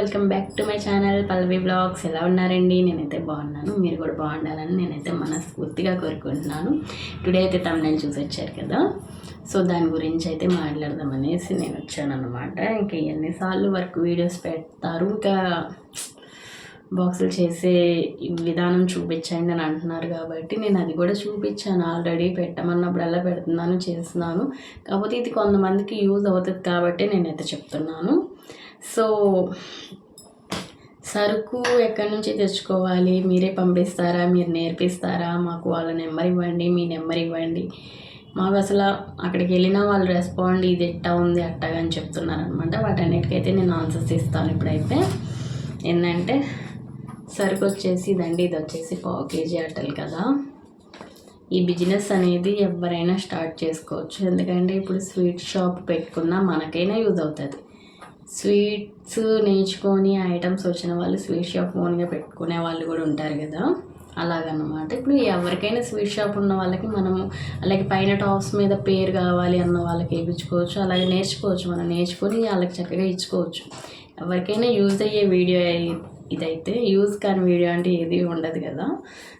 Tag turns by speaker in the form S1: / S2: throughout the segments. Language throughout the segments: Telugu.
S1: Welcome back to my channel Pallavi blogs. ఎలా ఉన్నారండి? నేనైతే బాగున్నాను. మీరు కూడా బాగుండాలని నేనైతే మనస్ఫూర్తిగా కోరుకుంటున్నాను. టుడే అయితే తమిళ చూసి వచ్చారు కదా. సో దాని గురించి అయితే మాట్లాడదాం అనేసి నేను వచ్చాను అనమాట ఇంకా ఎన్నిసార్లు వర్క్ వీడియోస్ పెడతారు? ఇంకా బాక్సులు చేసే విధానం చూపించండి అని అంటున్నారు కాబట్టి నేను అది కూడా చూపించాను ఆల్రెడీ పెట్టమన్నప్పుడల్లా పెడుతున్నాను చేస్తున్నాను. కాకపోతే ఇది కొంతమందికి యూజ్ అవుతుంది కాబట్టి నేనైతే చెప్తున్నాను. సో సరుకు ఎక్కడి నుంచి తెచ్చుకోవాలి? మీరే పంపిస్తారా? మీరు నేర్పిస్తారా? మాకు వాళ్ళ నెంబర్ ఇవ్వండి మీ నెంబర్ ఇవ్వండి. మాకు అసలు అక్కడికి వెళ్ళినా వాళ్ళు రెస్పాండ్ ఇది ఎట్టా ఉంది అట్టగా అని చెప్తున్నారు అనమాట వాటన్నిటికైతే నేను ఆన్సర్స్ ఇస్తాను ఇప్పుడైతే. ఏంటంటే సరుకు వచ్చేసి ఇదండి ఇది వచ్చేసి పావు కేజీ అట్టలు కదా. ఈ బిజినెస్ అనేది ఎవరైనా స్టార్ట్ చేసుకోవచ్చు. ఎందుకంటే ఇప్పుడు స్వీట్ షాప్ పెట్టుకున్నా మనకైనా యూజ్ అవుతుంది. స్వీట్స్ నేర్చుకొని ఐటమ్స్ వచ్చిన వాళ్ళు స్వీట్ షాప్ ఓన్గా పెట్టుకునే వాళ్ళు కూడా ఉంటారు కదా. అలాగన్నమాట. ఇప్పుడు ఎవరికైనా స్వీట్ షాప్ ఉన్న వాళ్ళకి మనము అలాగే పైన టాప్స్ మీద పేరు కావాలి అన్న వాళ్ళకి వేయించుకోవచ్చు. అలాగే నేర్చుకోవచ్చు. మనం నేర్చుకొని వాళ్ళకి చక్కగా ఇచ్చుకోవచ్చు. ఎవరికైనా యూజ్ అయ్యే వీడియో ఇదైతే యూజ్ కాని వీడియో అంటే ఏది ఉండదు కదా.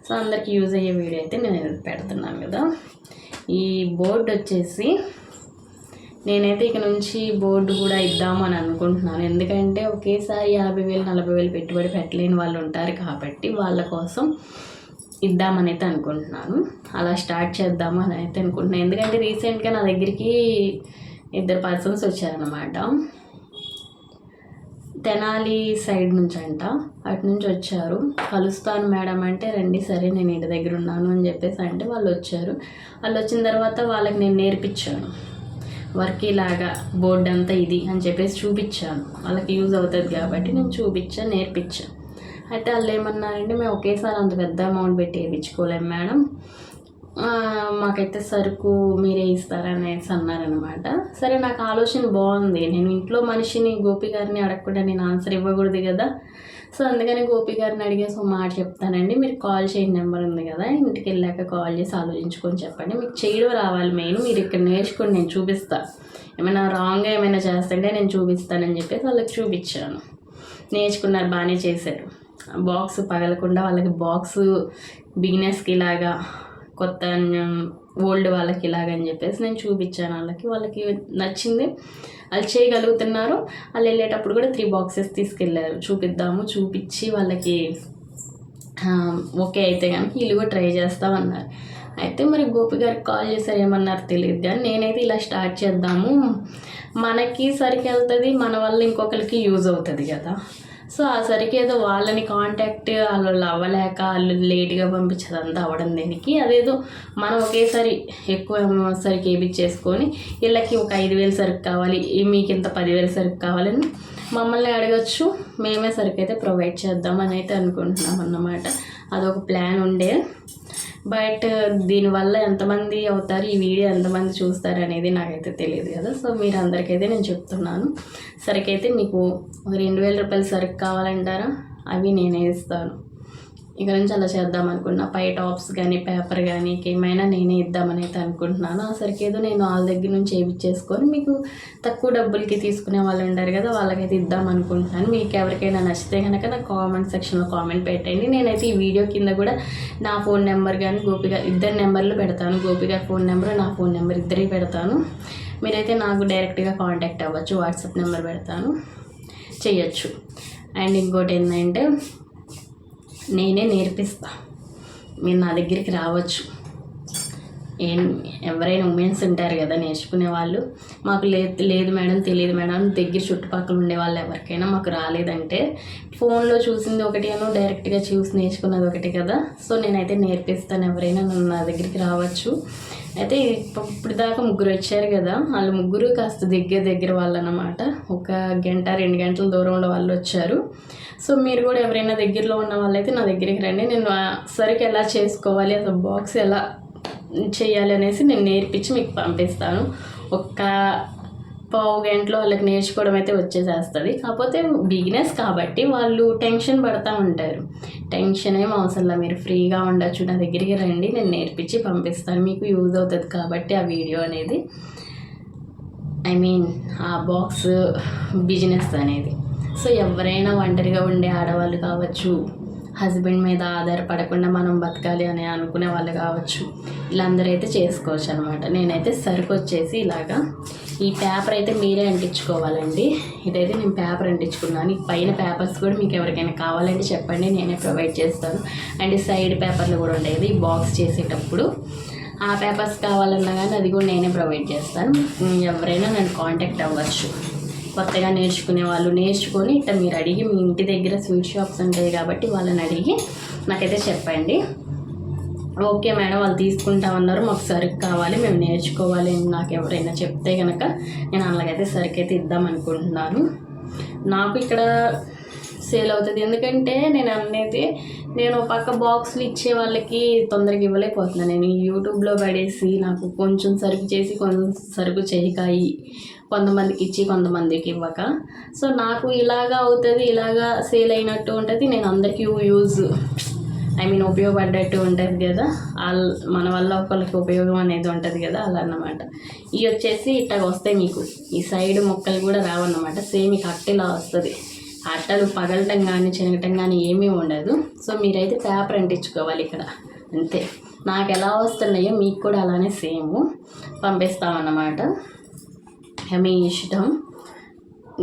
S1: సో అందరికి యూజ్ అయ్యే వీడియో అయితే నేను పెడుతున్నాను కదా. ఈ బోర్డు వచ్చేసి నేనైతే ఇక నుంచి బోర్డు కూడా ఇద్దామని అనుకుంటున్నాను. ఎందుకంటే ఒకేసారి యాభై వేలు నలభై వేలు పెట్టుబడి పెట్టలేని వాళ్ళు ఉంటారు కాబట్టి వాళ్ళ కోసం ఇద్దామని అయితే అనుకుంటున్నాను. అలా స్టార్ట్ చేద్దామని అని అయితే అనుకుంటున్నాను. ఎందుకంటే రీసెంట్గా నా దగ్గరికి ఇద్దరు పర్సన్స్ వచ్చారనమాట తెనాలి సైడ్ నుంచి అంట అటు నుంచి వచ్చారు. కలుస్తాను మేడం అంటే రండి సరే నేను ఇంటి దగ్గర ఉన్నాను అని చెప్పేసి అంటే వాళ్ళు వచ్చారు. వాళ్ళు వచ్చిన తర్వాత వాళ్ళకి నేను నేర్పించాను. వర్క్ ఇలాగా బోర్డు అంతా ఇది అని చెప్పేసి చూపించాను. వాళ్ళకి యూజ్ అవుతుంది కాబట్టి నేను చూపించాను నేర్పించాను అయితే వాళ్ళు ఏమన్నారంటే మేము ఒకేసారి అంత పెద్ద అమౌంట్ పెట్టి వేయించుకోలేము మేడం. మాకైతే సరుకు మీరే ఇస్తారనేసి అన్నారనమాట సరే నాకు ఆలోచన బాగుంది. నేను ఇంట్లో మనిషిని గోపి గారిని అడగకుండా నేను ఆన్సర్ ఇవ్వకూడదు కదా. సో అందుకని గోపి గారిని అడిగేసి ఒక మాట చెప్తానండి. మీరు కాల్ చేయండి నెంబర్ ఉంది కదా. ఇంటికి వెళ్ళాక కాల్ చేసి ఆలోచించుకొని చెప్పండి. మీకు చేయడం రావాలి మెయిన్. మీరు ఇక్కడ నేర్చుకొని నేను చూపిస్తాను ఏమైనా రాంగ్గా ఏమైనా చేస్తుంటే నేను చూపిస్తానని చెప్పేసి వాళ్ళకి చూపించాను. నేర్చుకున్నారు బాగానే చేశారు. బాక్స్ పగలకుండా వాళ్ళకి బాక్స్ బిగినెస్కి ఇలాగా కొత్త ఓల్డ్ వాళ్ళకి ఇలాగని చెప్పేసి నేను చూపించాను వాళ్ళకి. వాళ్ళకి నచ్చింది. వాళ్ళు చేయగలుగుతున్నారు. వాళ్ళు వెళ్ళేటప్పుడు కూడా త్రీ బాక్సెస్ తీసుకెళ్ళారు. చూపిద్దాము చూపించి వాళ్ళకి ఓకే అయితే కనుక వీళ్ళు కూడా ట్రై చేస్తామన్నారు అయితే మరి గోపి గారికి కాల్ చేశారు ఏమన్నారు తెలియదు కానీ నేనైతే ఇలా స్టార్ట్ చేద్దాము. మనకి సరికి వెళ్తుంది మన వల్ల ఇంకొకరికి యూజ్ అవుతుంది కదా. సో ఆ సరికి ఏదో వాళ్ళని కాంటాక్ట్ వాళ్ళు అవ్వలేక వాళ్ళు లేట్గా పంపించదంతా అవ్వడం దేనికి. అదేదో మనం ఒకేసారి ఎక్కువ సరికి వేయించేసుకొని వీళ్ళకి ఒక ఐదు వేలు సరుకు కావాలి మీకు ఇంత పదివేలు సరుకు కావాలని మమ్మల్ని అడగచ్చు. మేమే సరుకు అయితే ప్రొవైడ్ చేద్దామని అయితే అనుకుంటున్నాం అన్నమాట. అదొక ప్లాన్ ఉండే. బట్ uh, దీనివల్ల ఎంతమంది అవుతారు? ఈ వీడియో ఎంతమంది చూస్తారు అనేది నాకైతే తెలియదు కదా. సో మీరు అందరికైతే నేను చెప్తున్నాను. సరికైతే మీకు రెండు వేల రూపాయలు సరుకు కావాలంటారా? అవి నేనే ఇస్తాను. ఇక నుంచి అలా చేద్దాం అనుకున్నా. పై టాప్స్ కానీ పేపర్ కానీ ఏమైనా నేనే ఇద్దామని అయితే అనుకుంటున్నాను అసలుకి ఏదో నేను వాళ్ళ దగ్గర నుంచి వేయించేసుకొని మీకు తక్కువ డబ్బులకి తీసుకునే వాళ్ళు ఉంటారు కదా వాళ్ళకైతే ఇద్దాం అనుకుంటున్నాను. మీకు ఎవరికైనా నచ్చితే కనుక నాకు కామెంట్ సెక్షన్లో కామెంట్ పెట్టండి. నేనైతే ఈ వీడియో కింద కూడా నా ఫోన్ నెంబర్ కానీ గోపిగా ఇద్దరు నెంబర్లు పెడతాను. గోపిగా ఫోన్ నెంబర్ నా ఫోన్ నెంబర్ ఇద్దరి పెడతాను. మీరైతే నాకు డైరెక్ట్గా కాంటాక్ట్ అవ్వచ్చు వాట్సాప్ నెంబర్ పెడతాను. చేయొచ్చు. అండ్ ఇంకోటి ఏంటంటే నేనే నేర్పిస్తా. మీరు నా దగ్గరికి రావచ్చు. ఏం ఎవరైనా ఉమెన్స్ ఉంటారు కదా నేర్చుకునే వాళ్ళు. మాకు లేదు లేదు మేడం తెలియదు మేడం దగ్గర చుట్టుపక్కల ఉండే వాళ్ళు ఎవరికైనా మాకు రాలేదంటే ఫోన్లో చూసింది ఒకటి అను డైరెక్ట్గా చూసి నేర్చుకున్నది ఒకటి కదా. సో నేనైతే నేర్పిస్తాను ఎవరైనా నన్ను నా దగ్గరికి రావచ్చు. అయితే ఇప్పుడు దాకా ముగ్గురు వచ్చారు కదా వాళ్ళు ముగ్గురు కాస్త దగ్గర దగ్గర వాళ్ళు అనమాట ఒక గంట రెండు గంటల దూరంలో వాళ్ళు వచ్చారు. సో మీరు కూడా ఎవరైనా దగ్గరలో ఉన్న వాళ్ళైతే నా దగ్గరికి రండి. నేను సరికి ఎలా చేసుకోవాలి అసలు బాక్స్ ఎలా చేయాలి అనేసి నేను నేర్పించి మీకు పంపిస్తాను. ఒక్క పావు గంటలో వాళ్ళకి నేర్చుకోవడం అయితే వచ్చేసేస్తుంది. కాకపోతే బిగినెస్ కాబట్టి వాళ్ళు టెన్షన్ పడుతూ ఉంటారు. టెన్షన్ ఏం అవసరంలా మీరు ఫ్రీగా ఉండొచ్చు నా దగ్గరికి రండి నేను నేర్పించి పంపిస్తాను. మీకు యూజ్ అవుతుంది కాబట్టి ఆ వీడియో అనేది. ఐ మీన్ ఆ బాక్స్ బిజినెస్ అనేది. సో ఎవరైనా ఒంటరిగా ఉండే ఆడవాళ్ళు కావచ్చు హస్బెండ్ మీద ఆధారపడకుండా మనం బతకాలి అని అనుకునే వాళ్ళు కావచ్చు వీళ్ళందరూ అయితే చేసుకోవచ్చు అనమాట నేనైతే సరుకు వచ్చేసి ఇలాగా ఈ పేపర్ అయితే మీరే అంటించుకోవాలండి. ఇదైతే నేను పేపర్ అంటించుకున్నాను. ఈ పైన పేపర్స్ కూడా మీకు ఎవరికైనా కావాలంటే చెప్పండి నేనే ప్రొవైడ్ చేస్తాను. అండ్ సైడ్ పేపర్లు కూడా ఉండేది ఈ బాక్స్ చేసేటప్పుడు. ఆ పేపర్స్ కావాలన్నా కానీ అది కూడా నేనే ప్రొవైడ్ చేస్తాను. ఎవరైనా నన్ను కాంటాక్ట్ అవ్వచ్చు. కొత్తగా నేర్చుకునే వాళ్ళు నేర్చుకొని ఇట్లా మీరు అడిగి మీ ఇంటి దగ్గర స్వీట్ షాప్స్ ఉంటాయి కాబట్టి వాళ్ళని అడిగి నాకైతే చెప్పండి. ఓకే మేడం వాళ్ళు తీసుకుంటామన్నారు మాకు సరుకు కావాలి మేము నేర్చుకోవాలి అని నాకు ఎవరైనా చెప్తే కనుక నేను అలాగైతే సరుకు అయితే ఇద్దాం అనుకుంటున్నాను. నాకు ఇక్కడ సేల్ అవుతుంది. ఎందుకంటే నేను అనేది నేను పక్క బాక్స్లు ఇచ్చే వాళ్ళకి తొందరగా ఇవ్వలేకపోతున్నాను నేను యూట్యూబ్లో పడేసి నాకు కొంచెం సరుకు చేసి కొంచెం సరుకు చేయకాయి కొంతమందికి ఇచ్చి కొంతమందికి ఇవ్వక. సో నాకు ఇలాగా అవుతుంది ఇలాగా సేల్ అయినట్టు ఉంటుంది. నేను అందరికీ యూజ్ ఐ మీన్ ఉపయోగపడ్డట్టు ఉంటుంది కదా. వాళ్ళ మన వల్ల ఒకరికి ఉపయోగం అనేది ఉంటుంది కదా అలా అన్నమాట. ఇవి వచ్చేసి ఇట్లా వస్తాయి మీకు. ఈ సైడ్ మొక్కలు కూడా రావన్నమాట. సేమ్ ఇక అట్టేలా వస్తుంది. అట్టలు పగలటం కానీ చెనగటం కానీ ఏమీ ఉండదు. సో మీరైతే పేపర్ అంటించుకోవాలి ఇక్కడ. అంతే. నాకు ఎలా వస్తున్నాయో మీకు కూడా అలానే సేమ్. పంపిస్తామన్నమాట. మీ ఇష్టం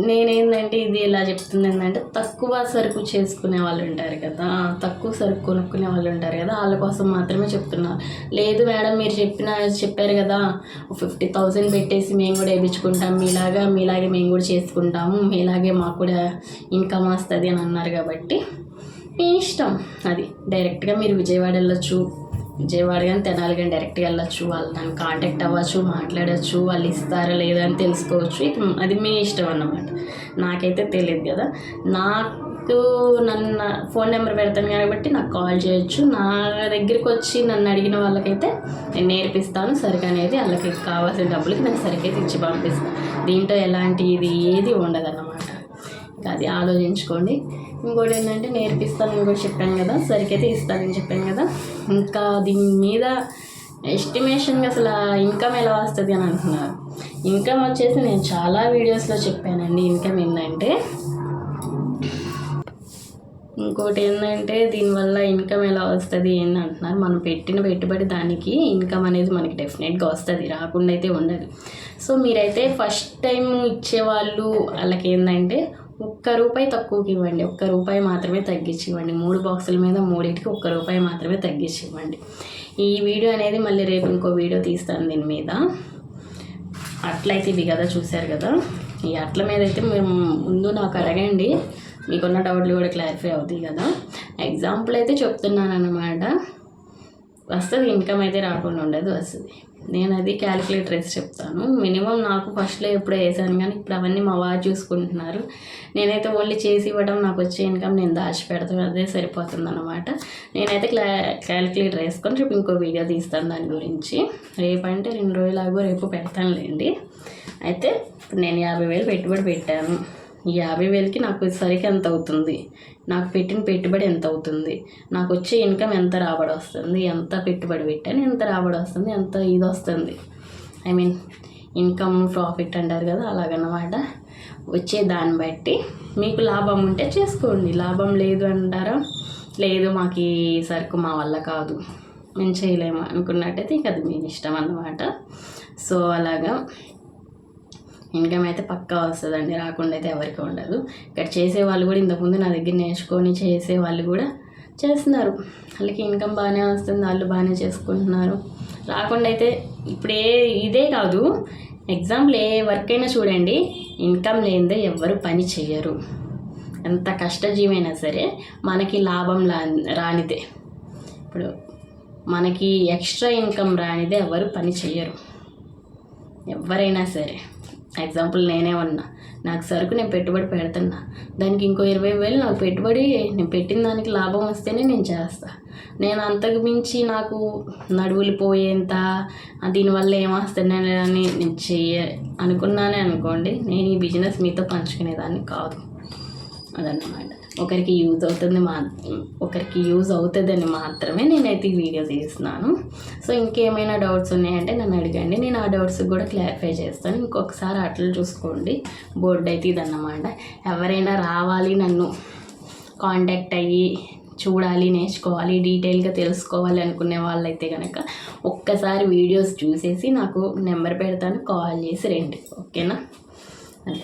S1: నేనేందంటే ఇది ఎలా చెప్తుంది ఏంటంటే తక్కువ సరుకు చేసుకునే వాళ్ళు ఉంటారు కదా తక్కువ సరుకు కొనుక్కునే వాళ్ళు ఉంటారు కదా వాళ్ళ కోసం మాత్రమే చెప్తున్నారు లేదు మేడం మీరు చెప్పిన చెప్పారు కదా ఫిఫ్టీ థౌజండ్ పెట్టేసి మేము కూడా వేయించుకుంటాం మీలాగా మీలాగే మేము కూడా చేసుకుంటాము మీలాగే మాకు కూడా ఇన్కమ్ వస్తుంది అని అన్నారు కాబట్టి మీ ఇష్టం అది. డైరెక్ట్గా మీరు విజయవాడ వెళ్ళొచ్చు విజయవాడ కానీ తెనాలి కానీ డైరెక్ట్గా వెళ్ళొచ్చు. వాళ్ళు దాన్ని కాంటాక్ట్ అవ్వచ్చు మాట్లాడచ్చు వాళ్ళు ఇస్తారా లేదా అని తెలుసుకోవచ్చు. అది మీ ఇష్టం అన్నమాట. నాకైతే తెలియదు కదా. నాకు నన్ను ఫోన్ నెంబర్ పెడతాను కాబట్టి నాకు కాల్ చేయొచ్చు. నా దగ్గరికి వచ్చి నన్ను అడిగిన వాళ్ళకైతే నేను నేర్పిస్తాను. సరుకు అనేది వాళ్ళకి కావాల్సిన డబ్బులకి నేను సరికైతే ఇచ్చి పంపిస్తాను. దీంట్లో ఎలాంటి ఇది ఏది ఉండదు అన్నమాట ఇంకా అది ఆలోచించుకోండి. ఇంకోటి ఏంటంటే నేర్పిస్తాను కూడా చెప్పాను కదా సరికైతే ఇస్తానని చెప్పాను కదా. ఇంకా దీని మీద ఎస్టిమేషన్గా అసలు ఇన్కమ్ ఎలా వస్తుంది అని అంటున్నారు. ఇన్కమ్ వచ్చేసి నేను చాలా వీడియోస్లో చెప్పానండి ఇన్కమ్ ఏంటంటే ఇంకోటి ఏంటంటే దీనివల్ల ఇన్కమ్ ఎలా వస్తుంది ఏంటి అంటున్నారు. మనం పెట్టిన పెట్టుబడి దానికి ఇన్కమ్ అనేది మనకి డెఫినెట్గా వస్తుంది రాకుండా అయితే ఉండదు. సో మీరైతే ఫస్ట్ టైం ఇచ్చేవాళ్ళు వాళ్ళకి ఏంటంటే ఒక్క రూపాయి తక్కువకి ఇవ్వండి. ఒక్క రూపాయి మాత్రమే తగ్గించి ఇవ్వండి మూడు బాక్సుల మీద మూడింటికి ఒక్క రూపాయి మాత్రమే తగ్గించి ఇవ్వండి ఈ వీడియో అనేది మళ్ళీ రేపు ఇంకో వీడియో తీస్తాను దీని మీద. అట్లయితే ఇవి కదా చూశారు కదా. ఈ అట్ల మీద అయితే మేము ముందు నాకు అడగండి. మీకున్న డౌట్లు కూడా క్లారిఫై అవుతాయి కదా. ఎగ్జాంపుల్ అయితే చెప్తున్నాను అనమాట వస్తుంది ఇన్కమ్ అయితే రాకుండా ఉండదు వస్తుంది. నేను అది క్యాలిక్యులేటర్ వేసి చెప్తాను. మినిమం నాకు ఫస్ట్లో ఎప్పుడో వేసాను కానీ ఇప్పుడు అవన్నీ మా వారు చూసుకుంటున్నారు. నేనైతే ఓన్లీ చేసి ఇవ్వడం నాకు వచ్చే ఇన్కమ్ నేను దాచి పెడతాను. అదే సరిపోతుంది అనమాట నేనైతే క్లా క్యాలిక్యులేటర్ వేసుకొని రేపు ఇంకో వీడియో తీస్తాను దాని గురించి. రేపంటే రెండు రోజులాగో రేపు పెడతానులేండి. అయితే ఇప్పుడు నేను యాభై వేలు పెట్టుబడి పెట్టాను. ఈ యాభై వేలకి నాకు సరికి ఎంత అవుతుంది? నాకు పెట్టిన పెట్టుబడి ఎంత అవుతుంది? నాకు వచ్చే ఇన్కమ్ ఎంత రాబడి వస్తుంది? ఎంత పెట్టుబడి పెట్టాను? ఎంత రాబడి వస్తుంది? ఎంత ఇది వస్తుంది? ఐ మీన్ ఇన్కమ్ ప్రాఫిట్ అంటారు కదా అలాగన్నమాట. వచ్చే దాన్ని బట్టి మీకు లాభం ఉంటే చేసుకోండి. లాభం లేదు అంటారా? లేదు మాకు ఈ సరుకు మా వల్ల కాదు. మేము చేయలేము అనుకున్నట్టయితే ఇక అది మీ ఇష్టం అన్నమాట. సో అలాగా. ఇన్కమ్ అయితే పక్కా వస్తుందండి రాకుండా అయితే ఎవరికి ఉండదు. ఇక్కడ చేసే వాళ్ళు కూడా ఇంతకుముందు నా దగ్గర నేర్చుకొని చేసే వాళ్ళు కూడా చేస్తున్నారు. వాళ్ళకి ఇన్కమ్ బాగానే వస్తుంది వాళ్ళు బాగానే చేసుకుంటున్నారు. రాకుండా అయితే ఇప్పుడు ఏ ఇదే కాదు ఎగ్జాంపుల్ ఏ వర్క్ అయినా చూడండి ఇన్కమ్ లేనిదే ఎవ్వరు పని చేయరు ఎంత కష్టజీవైనా సరే మనకి లాభం లా రానిదే. ఇప్పుడు మనకి ఎక్స్ట్రా ఇన్కమ్ రానిదే ఎవరు పని చేయరు ఎవరైనా సరే. ఎగ్జాంపుల్ నేనే ఉన్నా. నాకు సరుకు నేను పెట్టుబడి పెడుతున్నా. దానికి ఇంకో ఇరవై వేలు నాకు పెట్టుబడి నేను పెట్టిన దానికి లాభం వస్తేనే నేను చేస్తా. నేను అంతకు మించి నాకు నడువులు పోయేంత దీనివల్ల ఏమొస్తుంది అని నేను చెయ్య అనుకున్నానే అనుకోండి నేను ఈ బిజినెస్ మీతో పంచుకునేదాన్ని కాదు. అదన్నమాట. ఒకరికి యూజ్ అవుతుంది మా ఒకరికి యూజ్ అవుతుందని మాత్రమే నేనైతే ఈ వీడియో తీస్తున్నాను. సో ఇంకేమైనా డౌట్స్ ఉన్నాయంటే నన్ను అడగండి. నేను ఆ డౌట్స్ కూడా క్లారిఫై చేస్తాను. ఇంకొకసారి అట్లా చూసుకోండి. బోర్డు అయితే ఇదన్నమాట. ఎవరైనా రావాలి నన్ను కాంటాక్ట్ అయ్యి చూడాలి నేర్చుకోవాలి డీటెయిల్గా తెలుసుకోవాలి అనుకునే వాళ్ళైతే కనుక ఒక్కసారి వీడియోస్ చూసేసి నాకు నెంబర్ పెడతాను. కాల్ చేసి రండి. ఓకేనా? అదే.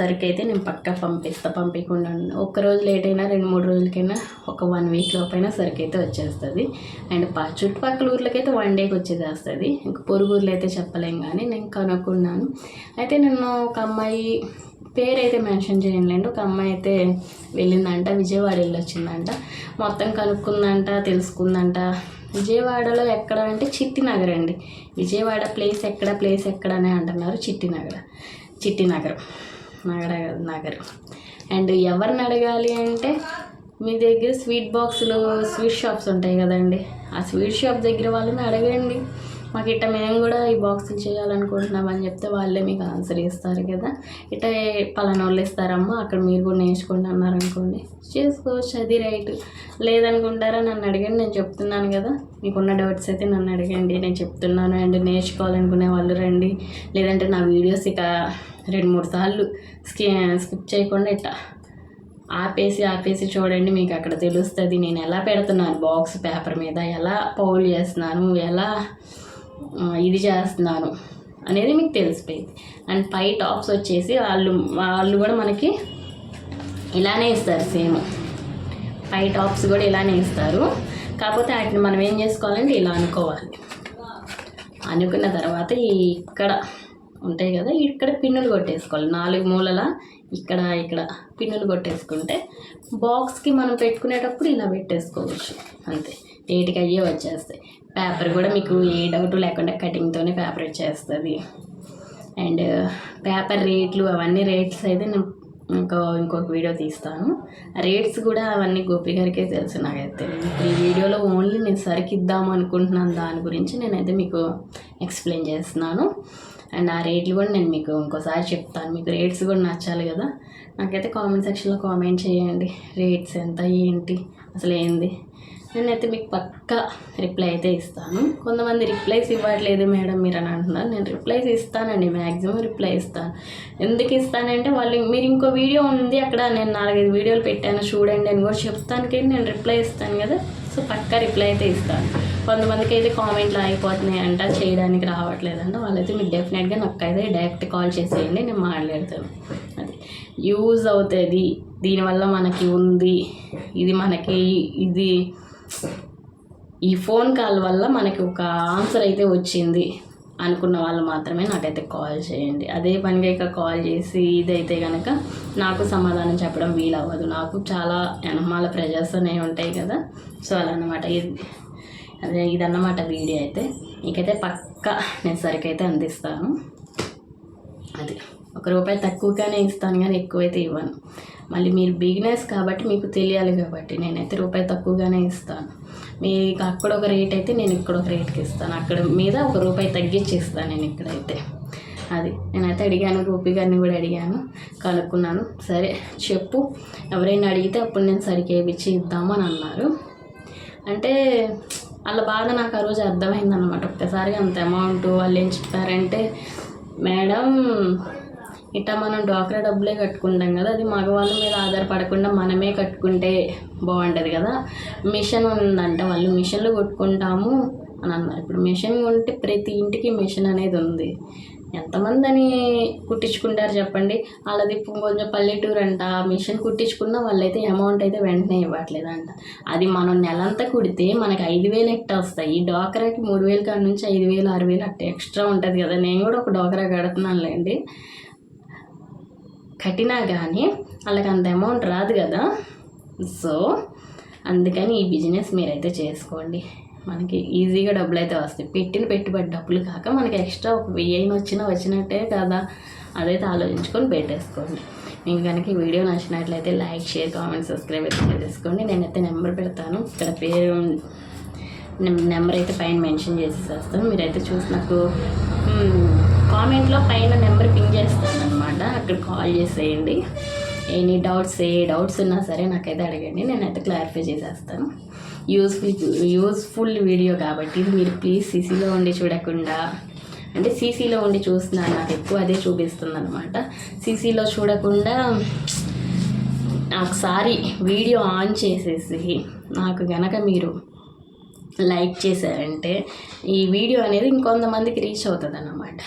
S1: సరికి అయితే నేను పక్కా పంపిస్తా పంపించకుండా ఉండను. రోజు లేట్ అయినా రెండు మూడు రోజులకైనా ఒక వన్ వీక్ లోపైనా సరికి అయితే వచ్చేస్తుంది. అండ్ పా చుట్టుపక్కల ఊర్లకైతే వన్ డేకి వచ్చేసేస్తుంది. ఇంకా పొరుగు ఊర్లు అయితే చెప్పలేం కానీ నేను కనుక్కున్నాను. అయితే నేను ఒక అమ్మాయి పేరైతే మెన్షన్ చేయలేండి ఒక అమ్మాయి అయితే వెళ్ళిందంట విజయవాడ వెళ్ళొచ్చిందంట మొత్తం కనుక్కుందంట తెలుసుకుందంట. విజయవాడలో ఎక్కడ అంటే చిట్టినగర్ అండి. విజయవాడ ప్లేస్ ఎక్కడ ప్లేస్ ఎక్కడ అని అంటున్నారు చిట్టినగర్. చిట్టినగరం. నగర నగర్. అండ్ ఎవరిని అడగాలి అంటే మీ దగ్గర స్వీట్ బాక్సులు స్వీట్ షాప్స్ ఉంటాయి కదండి. ఆ స్వీట్ షాప్ దగ్గర వాళ్ళని అడగండి. మాకు ఇట్ట మేము కూడా ఈ బాక్సులు చేయాలనుకుంటున్నాం అని చెప్తే వాళ్ళే మీకు ఆన్సర్ ఇస్తారు కదా. ఇట్ట పలానా వాళ్ళు ఇస్తారమ్మా అక్కడ మీరు కూడా నేర్చుకోండి అన్నారు అనుకోండి. చేసుకోవచ్చు అది రైట్. లేదనుకుంటారా? నన్ను అడగండి నేను చెప్తున్నాను కదా. మీకున్న డౌట్స్ అయితే నన్ను అడగండి నేను చెప్తున్నాను. అండ్ నేర్చుకోవాలనుకునే వాళ్ళు రండి. లేదంటే నా వీడియోస్ ఇక రెండు మూడు సార్లు స్కి స్కిప్ చేయకుండా ఇట్లా ఆపేసి ఆపేసి చూడండి మీకు అక్కడ తెలుస్తుంది. నేను ఎలా పెడుతున్నాను బాక్స్ పేపర్ మీద? ఎలా పౌల్ చేస్తున్నాను? ఎలా ఇది చేస్తున్నాను అనేది మీకు తెలిసిపోయింది. అండ్ పై టాప్స్ వచ్చేసి వాళ్ళు వాళ్ళు కూడా మనకి ఇలానే ఇస్తారు సేమ్. పై టాప్స్ కూడా ఇలానే ఇస్తారు. కాకపోతే వాటిని మనం ఏం చేసుకోవాలంటే ఇలా అనుకోవాలి. అనుకున్న తర్వాత ఇక్కడ ఉంటాయి కదా ఇక్కడ పిన్నులు కొట్టేసుకోవాలి. నాలుగు మూలల ఇక్కడ ఇక్కడ పిన్నులు కొట్టేసుకుంటే బాక్స్కి మనం పెట్టుకునేటప్పుడు ఇలా పెట్టేసుకోవచ్చు. అంతే. నీట్గా అయ్యే వచ్చేస్తాయి. పేపర్ కూడా మీకు ఏ డౌట్ లేకుండా కటింగ్తోనే పేపర్ వచ్చేస్తుంది. అండ్ పేపర్ రేట్లు అవన్నీ రేట్స్ అయితే నేను ఇంకో ఇంకొక వీడియో తీస్తాను. రేట్స్ కూడా అవన్నీ గోపి గారికే తెలుసు నాకైతే. ఈ వీడియోలో ఓన్లీ నేను సరికిద్దాం అనుకుంటున్నాను దాని గురించి నేనైతే మీకు ఎక్స్ప్లెయిన్ చేస్తున్నాను. అండ్ ఆ రేట్లు కూడా నేను మీకు ఇంకోసారి చెప్తాను. మీకు రేట్స్ కూడా నచ్చాలి కదా. నాకైతే కామెంట్ సెక్షన్లో కామెంట్ చేయండి. రేట్స్ ఎంత ఏంటి అసలు ఏంది నేనైతే మీకు పక్కా రిప్లై అయితే ఇస్తాను. కొంతమంది రిప్లైస్ ఇవ్వట్లేదు మేడం మీరు అని అంటున్నారు. నేను రిప్లైస్ ఇస్తానండి మ్యాక్సిమం రిప్లై ఇస్తాను. ఎందుకు ఇస్తానంటే వాళ్ళు మీరు ఇంకో వీడియో ఉంది అక్కడ నేను నాలుగైదు వీడియోలు పెట్టాను చూడండి అని కూడా చెప్తానికి నేను రిప్లై ఇస్తాను కదా. సో పక్కా రిప్లై అయితే ఇస్తాను. కొంతమందికి అయితే కామెంట్లు ఆగిపోతున్నాయి అంట చేయడానికి రావట్లేదంట. వాళ్ళైతే మీరు డెఫినెట్గా నాకు అయితే డైరెక్ట్ కాల్ చేసేయండి నేను మాట్లాడతాను. అది యూజ్ అవుతుంది. దీనివల్ల మనకి ఉంది. ఇది మనకి ఇది ఈ ఫోన్ కాల్ వల్ల మనకి ఒక ఆన్సర్ అయితే వచ్చింది. అనుకున్న వాళ్ళు మాత్రమే నాకైతే కాల్ చేయండి. అదే పనిగా ఇక కాల్ చేసి ఇదైతే కనుక నాకు సమాధానం చెప్పడం వీలవ్వదు. నాకు చాలా ఎనమాల ప్రెజర్స్ అనేవి ఉంటాయి కదా. సో అలా అనమాట ఇది అదే ఇదన్నమాట వీడియో అయితే. నీకైతే పక్కా నేను సరికైతే అందిస్తాను. అది. ఒక రూపాయి తక్కువగానే ఇస్తాను కానీ ఎక్కువైతే ఇవ్వను. మళ్ళీ మీరు బిగినర్స్ కాబట్టి మీకు తెలియాలి కాబట్టి నేనైతే రూపాయి తక్కువగానే ఇస్తాను. మీకు అక్కడ ఒక రేట్ అయితే నేను ఇక్కడ ఒక రేట్కి ఇస్తాను. అక్కడ మీద ఒక రూపాయి తగ్గించి ఇస్తాను నేను ఇక్కడైతే. అది నేనైతే అడిగాను గోపి గారిని కూడా అడిగాను కనుక్కున్నాను. సరే చెప్పు. ఎవరైనా అడిగితే అప్పుడు నేను సరికి వేయించి ఇద్దాము అని అన్నారు. అంటే వాళ్ళ బాధ నాకు ఆ రోజు అర్థమైంది అనమాట ఒక్కసారిగా అంత అమౌంట్ వాళ్ళు ఏం చెప్పారంటే మేడం ఇట్లా మనం డ్వాక్రా డబ్బులే కట్టుకుంటాం కదా అది మగవాళ్ళ మీద ఆధారపడకుండా మనమే కట్టుకుంటే బాగుంటుంది కదా. మిషన్ ఉందంట వాళ్ళు మిషన్లు కొట్టుకుంటాము అని అన్నారు. ఇప్పుడు మిషన్ ఉంటే ప్రతి ఇంటికి మిషన్ అనేది ఉంది. ఎంతమంది అని కుట్టించుకుంటారు చెప్పండి? వాళ్ళది కొంచెం పల్లెటూరు అంట మిషన్ కుట్టించుకున్న వాళ్ళైతే అమౌంట్ అయితే వెంటనే ఇవ్వట్లేదంట. అది మనం నెలంతా కుడితే మనకి ఐదు వేలు ఎట్ట వస్తాయి. ఈ డోకరాకి మూడు వేలు కాడ నుంచి ఐదు వేలు ఆరు వేలు అట్ట ఎక్స్ట్రా ఉంటుంది కదా. నేను కూడా ఒక డోకరా కడుతున్నానులేండి. కట్టినా కానీ వాళ్ళకి అంత అమౌంట్ రాదు కదా. సో అందుకని ఈ బిజినెస్ మీరైతే చేసుకోండి. మనకి ఈజీగా డబ్బులు అయితే వస్తాయి. పెట్టిన పెట్టుబడి డబ్బులు కాక మనకి ఎక్స్ట్రా ఒక వెయ్యి అయినా వచ్చినా వచ్చినట్టే కదా. అదైతే ఆలోచించుకొని పెట్టేసుకోండి. మీకు కనుక ఈ వీడియో నచ్చినట్లయితే లైక్ షేర్ కామెంట్ సబ్స్క్రైబ్ అయితే చేసుకోండి. నేనైతే నెంబర్ పెడతాను. ఇక్కడ పేరు నెంబర్ అయితే పైన మెన్షన్ చేసేసేస్తాను మీరైతే చూసి నాకు కామెంట్లో పైన నెంబర్ పింగ్ చేస్తాను. అనమాట అక్కడ కాల్ చేసేయండి. ఎనీ డౌట్స్ ఏ డౌట్స్ ఉన్నా సరే నాకైతే అడగండి నేనైతే క్లారిఫై చేసేస్తాను. యూస్ఫుల్ యూస్ఫుల్ వీడియో కాబట్టి మీరు ప్లీజ్ సీసీలో ఉండి చూడకుండా అంటే సీసీలో ఉండి చూస్తున్నాను నాకు ఎక్కువ అదే చూపిస్తుంది అనమాట సీసీలో చూడకుండా ఒకసారి వీడియో ఆన్ చేసేసి నాకు గనక మీరు లైక్ చేశారంటే ఈ వీడియో అనేది ఇంకొంతమందికి రీచ్ అవుతుంది అన్నమాట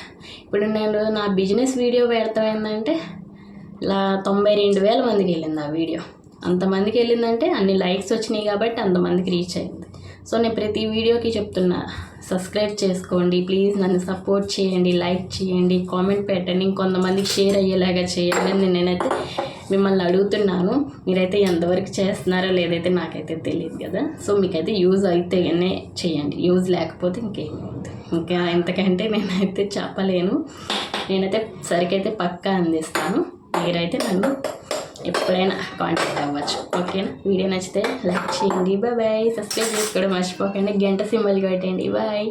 S1: ఇప్పుడు నేను నా బిజినెస్ వీడియో పెడతాం ఏంటంటే ఇలా తొంభై రెండు వేల మందికి వెళ్ళింది ఆ వీడియో. అంతమందికి వెళ్ళిందంటే అన్ని లైక్స్ వచ్చినాయి కాబట్టి అంతమందికి రీచ్ అయింది. సో నేను ప్రతి వీడియోకి చెప్తున్నా సబ్స్క్రైబ్ చేసుకోండి ప్లీజ్ నన్ను సపోర్ట్ చేయండి లైక్ చేయండి కామెంట్ పెట్టండి ఇంకొంతమందికి షేర్ అయ్యేలాగా చేయండి నేనైతే మిమ్మల్ని అడుగుతున్నాను మీరైతే ఎంతవరకు చేస్తున్నారో లేదైతే నాకైతే తెలియదు కదా. సో మీకైతే యూజ్ అయితేనే చేయండి. యూజ్ లేకపోతే ఇంకేం లేదు ఇంకా ఎంతకంటే నేనైతే చెప్పలేను. నేనైతే సరికైతే పక్కా అందిస్తాను. మీరైతే నన్ను ఎప్పుడైనా కాంటాక్ట్ అవ్వచ్చు. ఓకేనా? వీడియో నచ్చితే లైక్ చేయండి. Bye bye. సబ్స్క్రైబ్ చేసుకోవడం మర్చిపోకండి. గంట సింబల్ కొట్టండి. బాయ్.